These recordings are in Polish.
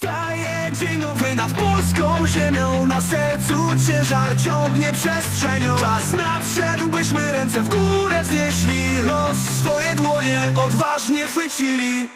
Wstaje dzień nowy nad polską ziemią. Na sercu ciężar ciągnie przestrzenią. Czas nadszedł, byśmy ręce w górę wznieśli. Los swoje dłonie odważnie chwycili.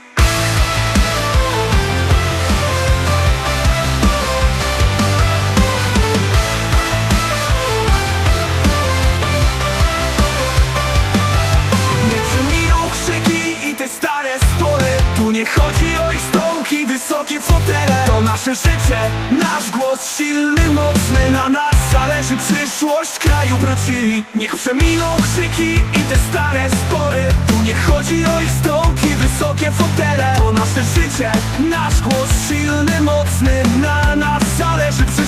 Nie przeminą krzyki i te stare spory. Tu nie chodzi o ich stołki, wysokie fotele To nasze życie, nasz głos silny, mocny Na nas zależy przyszłość kraju. Braci Niech przeminą krzyki i te stare spory. Tu nie chodzi o ich stołki, wysokie fotele. To nasze życie, nasz głos silny, mocny Na nas zależy przyszłość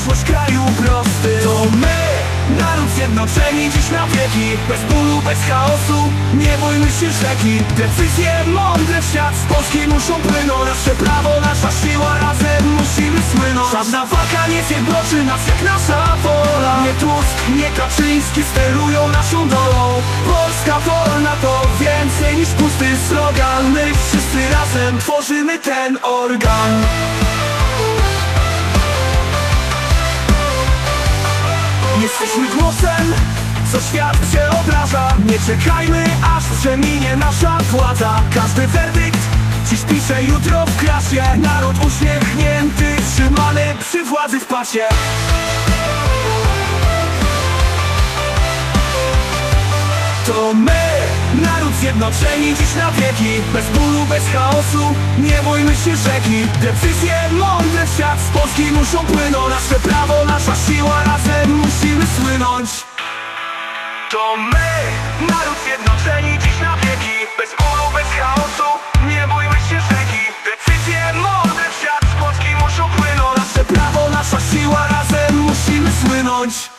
Zjednoczeni dziś na wieki Bez bólu, bez chaosu. Nie bójmy się rzeki. Decyzje mądre w świat z Polski muszą płynąć. Nasze prawo, nasza siła Razem musimy słynąć Żadna walka nie zjednoczy nas jak nasza wola. Nie Tusk, nie Kaczyński sterują naszą dolą. Polska wolna to więcej niż pusty slogan. My wszyscy razem tworzymy ten organ Jesteśmy głosem, co świat się obraża. Nie czekajmy, aż przeminie nasza władza. Każdy werdykt dziś pisze jutro w klasie. Naród uśmiechnięty, trzymany przy władzy w pasie. To my, naród zjednoczeni dziś na wieki. Bez bólu, bez chaosu, nie bójmy się rzeki. Decyzje mądre świat z Polski muszą płynąć. Nasze prawo, nasza siła, To my, naród zjednoczeni dziś na wieki. Bez bólu, bez chaosu, nie bójmy się rzeki Decyzje mądre w świat z Polski muszą płynąć. Nasze prawo, nasza siła, razem musimy słynąć